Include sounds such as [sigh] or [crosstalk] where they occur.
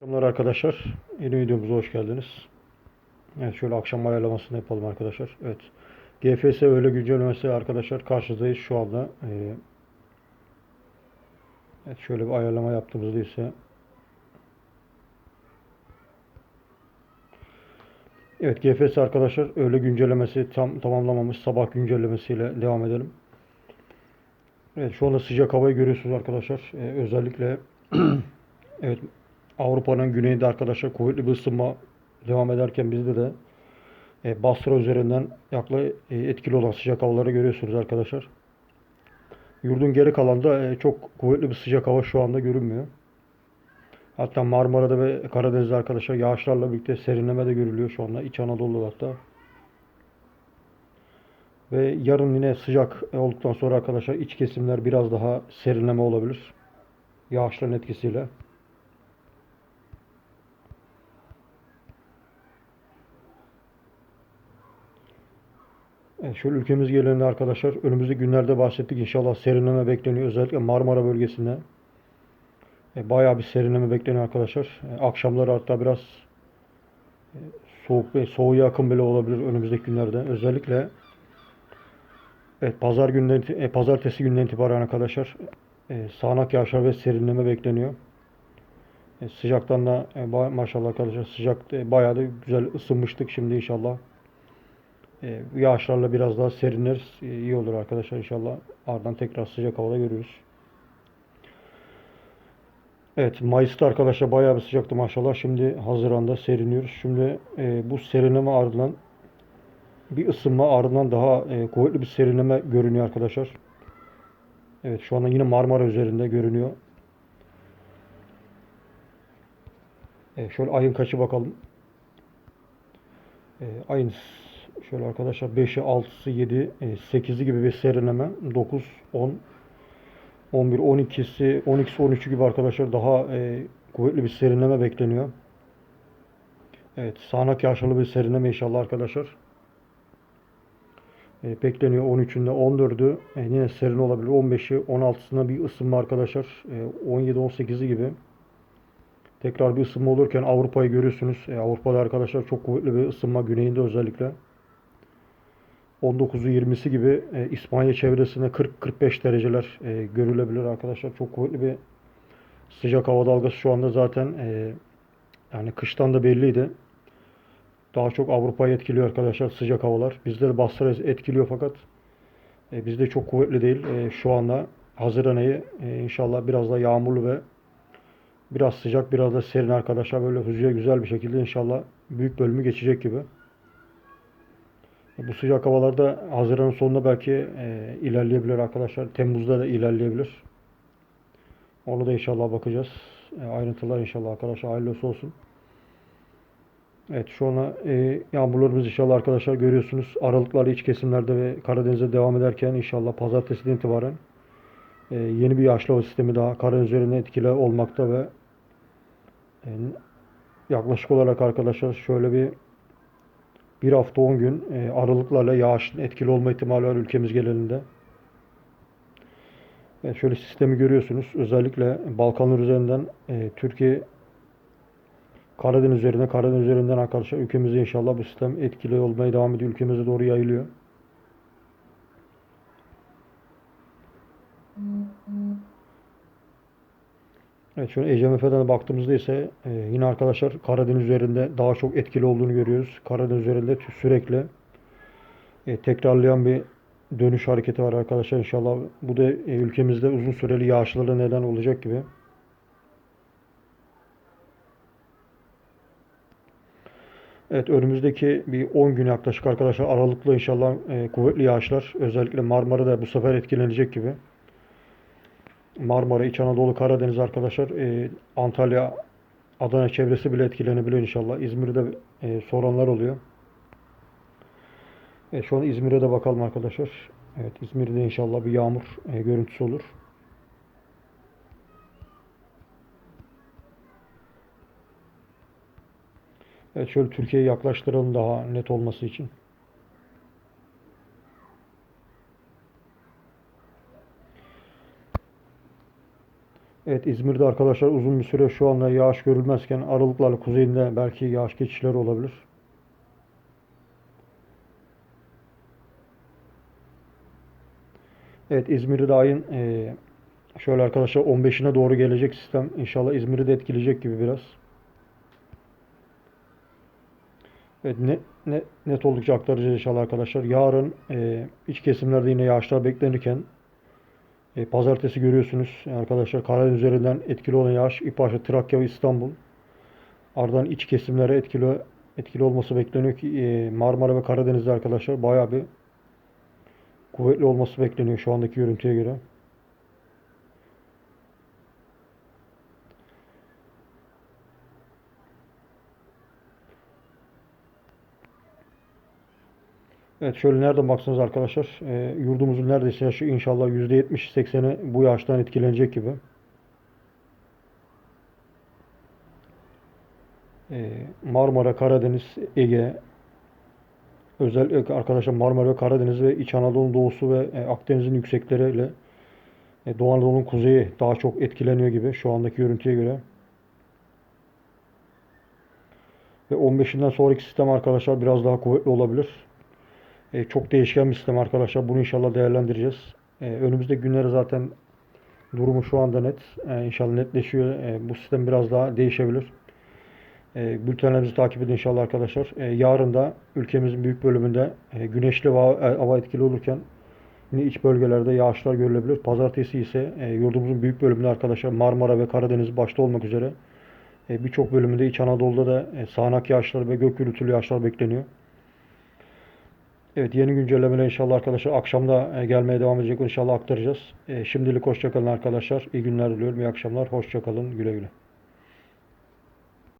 Selamlar arkadaşlar. Yeni videomuza hoş geldiniz. Evet şöyle akşam ayarlamasını yapalım arkadaşlar. Evet. GFS öyle güncellemesi arkadaşlar karşınızdayız şu anda. Ee, evet şöyle bir ayarlama yaptığımızda ise Evet GFS arkadaşlar öyle güncellemesi tam tamamlamamış. Sabah güncellemesiyle devam edelim. Evet şu anda sıcak havayı görüyorsunuz arkadaşlar. Ee, özellikle [clears throat] evet Avrupa'nın güneyinde arkadaşlar kuvvetli bir ısınma devam ederken bizde de e, Basra üzerinden yaklaşık e, etkili olan sıcak havaları görüyorsunuz arkadaşlar. Yurdun geri kalanında e, çok kuvvetli bir sıcak hava şu anda görünmüyor. Hatta Marmara'da ve Karadeniz'de arkadaşlar yağışlarla birlikte serinleme de görülüyor şu anda. İç Anadolu'da hatta. Ve yarın yine sıcak olduktan sonra arkadaşlar iç kesimler biraz daha serinleme olabilir. Yağışların etkisiyle. Evet, şöyle ülkemiz genelinde arkadaşlar önümüzdeki günlerde bahsettik. İnşallah serinleme bekleniyor. Özellikle Marmara bölgesinde. E, bayağı bir serinleme bekleniyor arkadaşlar. E, akşamları hatta biraz e, soğuk ve soğuğa yakın bile olabilir önümüzdeki günlerde. Özellikle evet, pazar günden, e, pazartesi günden itibaren arkadaşlar e, sağanak yağışlar ve serinleme bekleniyor. E, sıcaktan da e, maşallah arkadaşlar sıcak e, bayağı da güzel ısınmıştık. Şimdi inşallah e, yağışlarla biraz daha serinleriz. E, iyi olur arkadaşlar inşallah. Ardından tekrar sıcak havada görürüz. Evet Mayıs'ta arkadaşlar bayağı bir sıcaktı maşallah. Şimdi Haziran'da seriniyoruz. Şimdi e, bu serinleme ardından bir ısınma ardından daha e, kuvvetli bir serinleme görünüyor arkadaşlar. Evet şu anda yine Marmara üzerinde görünüyor. Evet, şöyle ayın kaçı bakalım. E, ayın şöyle arkadaşlar 5'i 6'sı 7 e, 8'i gibi bir serinleme 9 10 11 12'si 12'si 13'ü gibi arkadaşlar daha e, kuvvetli bir serinleme bekleniyor. Evet sağanak yağışlı bir serinleme inşallah arkadaşlar. E, bekleniyor 13'ünde 14'ü e, yine serin olabilir. 15'i 16'sında bir ısınma arkadaşlar. E, 17-18'i gibi. Tekrar bir ısınma olurken Avrupa'yı görüyorsunuz. E, Avrupa'da arkadaşlar çok kuvvetli bir ısınma güneyinde özellikle. 19'u 20'si gibi e, İspanya çevresinde 40-45 dereceler e, görülebilir arkadaşlar. Çok kuvvetli bir sıcak hava dalgası şu anda zaten e, yani kıştan da belliydi. Daha çok Avrupa'yı etkiliyor arkadaşlar sıcak havalar. Bizde de Basra etkiliyor fakat e, bizde çok kuvvetli değil. E, şu anda Haziran ayı e, inşallah biraz da yağmurlu ve biraz sıcak biraz da serin arkadaşlar. Böyle hızlıca güzel bir şekilde inşallah büyük bölümü geçecek gibi. Bu sıcak havalarda Haziran'ın sonunda belki e, ilerleyebilir arkadaşlar. Temmuz'da da ilerleyebilir. Onu da inşallah bakacağız. E, ayrıntılar inşallah arkadaşlar hayırlısı olsun. Evet şu ana e, yağmurlarımız inşallah arkadaşlar görüyorsunuz. Aralıklarla iç kesimlerde ve Karadeniz'e devam ederken inşallah pazartesiden itibaren e, yeni bir yağışlı hava sistemi daha Karadeniz üzerinde etkili olmakta ve e, yaklaşık olarak arkadaşlar şöyle bir bir hafta 10 gün e, aralıklarla yağışın etkili olma ihtimali var ülkemiz genelinde. Evet, şöyle sistemi görüyorsunuz. Özellikle Balkanlar üzerinden e, Türkiye Karadeniz üzerine, Karadeniz üzerinden arkadaşlar ülkemizde inşallah bu sistem etkili olmaya devam ediyor. Ülkemize doğru yayılıyor. Evet şöyle ECMF'den de baktığımızda ise e, yine arkadaşlar Karadeniz üzerinde daha çok etkili olduğunu görüyoruz. Karadeniz üzerinde sürekli e, tekrarlayan bir dönüş hareketi var arkadaşlar. İnşallah bu da e, ülkemizde uzun süreli yağışlara neden olacak gibi. Evet önümüzdeki bir 10 gün yaklaşık arkadaşlar aralıklı inşallah e, kuvvetli yağışlar özellikle Marmara'da bu sefer etkilenecek gibi. Marmara, İç Anadolu, Karadeniz arkadaşlar e, Antalya, Adana çevresi bile etkilenebilir inşallah. İzmir'de e, soranlar oluyor. Evet, şu an İzmir'e de bakalım arkadaşlar. Evet İzmir'de inşallah bir yağmur e, görüntüsü olur. Evet şöyle Türkiye'yi yaklaştıralım daha net olması için. Evet İzmir'de arkadaşlar uzun bir süre şu anda yağış görülmezken aralıklarla kuzeyinde belki yağış geçişleri olabilir. Evet İzmir'de ayın e, şöyle arkadaşlar 15'ine doğru gelecek sistem. İnşallah İzmir'i de etkileyecek gibi biraz. Evet ne, ne, net oldukça aktaracağız inşallah arkadaşlar. Yarın e, iç kesimlerde yine yağışlar beklenirken e, pazartesi görüyorsunuz arkadaşlar Karadeniz üzerinden etkili olan yağış İpaşa, Trakya ve İstanbul. Ardından iç kesimlere etkili etkili olması bekleniyor ki e, Marmara ve Karadeniz'de arkadaşlar bayağı bir kuvvetli olması bekleniyor şu andaki görüntüye göre. Evet şöyle nereden baksanız arkadaşlar e, yurdumuzun neredeyse yaşı inşallah %70-80'i bu yağıştan etkilenecek gibi. E, Marmara, Karadeniz, Ege özellikle arkadaşlar Marmara Karadeniz ve İç Anadolu'nun doğusu ve e, Akdeniz'in yüksekleriyle e, Doğu Anadolu'nun kuzeyi daha çok etkileniyor gibi şu andaki görüntüye göre. Ve 15'inden sonraki sistem arkadaşlar biraz daha kuvvetli olabilir. E, çok değişken bir sistem arkadaşlar. Bunu inşallah değerlendireceğiz. E, önümüzdeki günlere zaten durumu şu anda net. E, inşallah netleşiyor. E, bu sistem biraz daha değişebilir. E, bültenlerimizi takip edin inşallah arkadaşlar. E, yarın da ülkemizin büyük bölümünde e, güneşli ve hava etkili olurken yine iç bölgelerde yağışlar görülebilir. Pazartesi ise e, yurdumuzun büyük bölümünde arkadaşlar Marmara ve Karadeniz başta olmak üzere e, birçok bölümünde İç Anadolu'da da e, sağanak yağışlar ve gök gürültülü yağışlar bekleniyor. Evet yeni güncellemeler inşallah arkadaşlar akşamda e, gelmeye devam edecek. İnşallah aktaracağız. E, Şimdilik hoşçakalın arkadaşlar. İyi günler diliyorum. İyi akşamlar. Hoşçakalın. Güle güle.